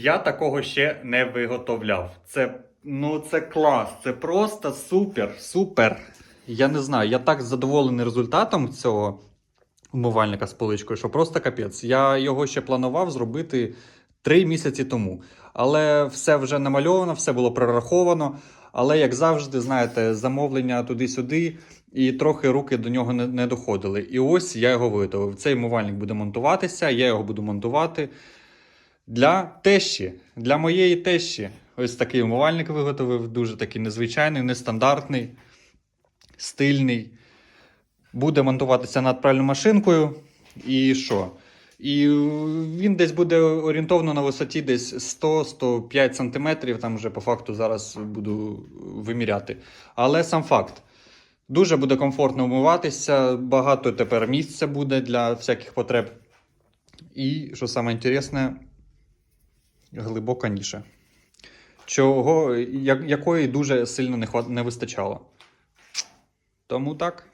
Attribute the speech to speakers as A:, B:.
A: Я такого ще не виготовляв. Це ну це клас, це просто супер, супер. Я не знаю, я так задоволений результатом цього умивальника з поличкою, що просто капець. Я його ще планував зробити три місяці тому. Але все вже намальовано, все було прораховано. Але, як завжди, знаєте, замовлення туди-сюди, і трохи руки до нього не, не доходили. І ось я його виготовив. Цей умивальник буде монтуватися, я його буду монтувати для тещі, для моєї тещі. Ось такий умивальник виготовив, дуже такий незвичайний, нестандартний, стильний. Буде монтуватися над пральною машинкою. І що? І він десь буде орієнтовно на висоті десь 100-105 см. Там вже по факту зараз буду виміряти. Але сам факт. Дуже буде комфортно вмиватися, багато тепер місця буде для всяких потреб. І, що саме інтересне, глибока ніша. Чого, якої дуже сильно не, вистачало. Тому так.